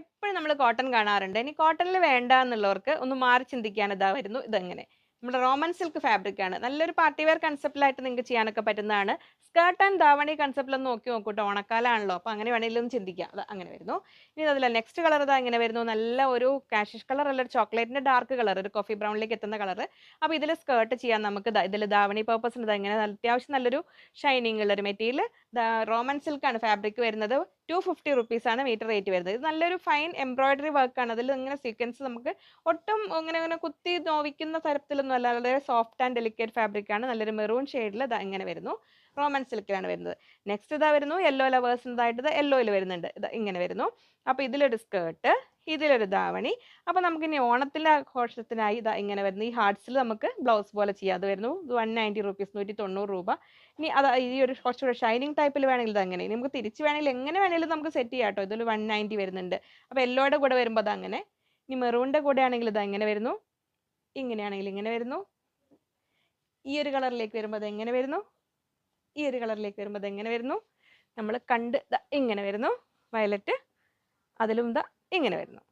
എപ്പോഴും നമ്മൾ കോട്ടൺ കാണാറുണ്ട്. ഇനി കോട്ടണിൽ വേണ്ട എന്നുള്ളവർക്ക് ഒന്ന് മാറി ചിന്തിക്കാൻ ഇതാ വരുന്നു. ഇതെങ്ങനെ? നമ്മുടെ റോമൻ സിൽക്ക് ഫാബ്രിക് ആണ്. നല്ലൊരു പാർട്ടി വെയർ കൺസെപ്റ്റിലായിട്ട് നിങ്ങൾക്ക് ചെയ്യാനൊക്കെ പറ്റുന്നതാണ്. സ്കേർട്ട് ആൻഡ് ധാവണി കൺസെപ്റ്റിലൊന്ന് നോക്കി നോക്കൂട്ടോ. ഓണക്കാലാണല്ലോ അപ്പോൾ അങ്ങനെ വേണമെങ്കിലും ചിന്തിക്കാം. അത് അങ്ങനെ വരുന്നു. ഇനി അതില്ല നെക്സ്റ്റ് കളർ ഇതാ ഇങ്ങനെ വരുന്നു. നല്ല ഒരു കാഷിഷ് കളർ അല്ല ഒരു ചോക്ലേറ്റിന്റെ ഡാർക്ക് കളർ ഒരു കോഫി ബ്രൗണിലേക്ക് എത്തുന്ന കളർ അപ്പോൾ ഇതിൽ സ്കേർട്ട് ചെയ്യാൻ നമുക്ക്. ഇതിൽ ധാവണി പർപ്പസിന് ഇതാ ഇങ്ങനെ അത്യാവശ്യം നല്ലൊരു ഷൈനിങ് ഉള്ള ഒരു മെറ്റീരിയൽ റോമൻ സിൽക്കാണ് ഫാബ്രിക് വരുന്നത്. ടു ഫിഫ്റ്റി റുപ്പീസ് ആണ് മീറ്റർ റേറ്റ് വരുന്നത്. ഇത് നല്ലൊരു ഫൈൻ എംബ്രോയിഡറി വർക്കാണ് അതിൽ ഇങ്ങനെ സീക്വൻസ് നമുക്ക് ഒട്ടും ഇങ്ങനെ ഇങ്ങനെ കുത്തി നോവിക്കുന്ന തരത്തിലൊന്നും അല്ല. വളരെ സോഫ്റ്റ് ആൻഡ് ഡെലിക്കേറ്റ് ഫാബ്രിക് ആണ്. നല്ലൊരു മെറൂൺ ഷെയ്ഡിൽ ഇതാ ഇങ്ങനെ വരുന്നു. റോമൻ സിൽക്കിലാണ് വരുന്നത്. നെക്സ്റ്റ് ഇതാ വരുന്നു. യെല്ലോ ലവേഴ്സിന്റെതായിട്ട് ഇത് യെല്ലോയിൽ വരുന്നുണ്ട്. ഇത് ഇങ്ങനെ വരുന്നു. അപ്പോൾ ഇതിലൊരു സ്കേർട്ട് ഇതിലൊരു ധാവണി. അപ്പോൾ നമുക്ക് ഇനി ഓണത്തിന്റെ ആഘോഷത്തിനായി ഇതാ ഇങ്ങനെ വരുന്നു. ഈ ഹാർട്സിൽ നമുക്ക് ബ്ലൗസ് പോലെ ചെയ്യാം. അത് വരുന്നു. വൺ നയന്റി റുപ്പീസ് നൂറ്റി തൊണ്ണൂറ് രൂപ. ഇനി അത് ഈ ഒരു കുറച്ചുകൂടെ ഷൈനിങ് ടൈപ്പിൽ വേണമെങ്കിൽ ഇത് അങ്ങനെ. നമുക്ക് തിരിച്ച് വേണമെങ്കിൽ എങ്ങനെ വേണമെങ്കിലും നമുക്ക് സെറ്റ് ചെയ്യാം കേട്ടോ. ഇതിൽ വൺ നയന്റി വരുന്നുണ്ട്. അപ്പോൾ എല്ലോയുടെ കൂടെ വരുമ്പോൾ അത് അങ്ങനെ. ഇനി മെറൂണിന്റെ കൂടെ ആണെങ്കിൽ ഇത് എങ്ങനെ വരുന്നു? ഇങ്ങനെയാണെങ്കിൽ ഇങ്ങനെ വരുന്നു. ഈ ഒരു കളറിലേക്ക് വരുമ്പോൾ അത് എങ്ങനെ വരുന്നു? ഈ ഒരു കളറിലേക്ക് വരുമ്പോൾ അത് എങ്ങനെ വരുന്നു? നമ്മൾ കണ്ട് ഇങ്ങനെ വരുന്നു. വയലറ്റ്. അതിലും ദാ ഇങ്ങനെ വരുന്നു.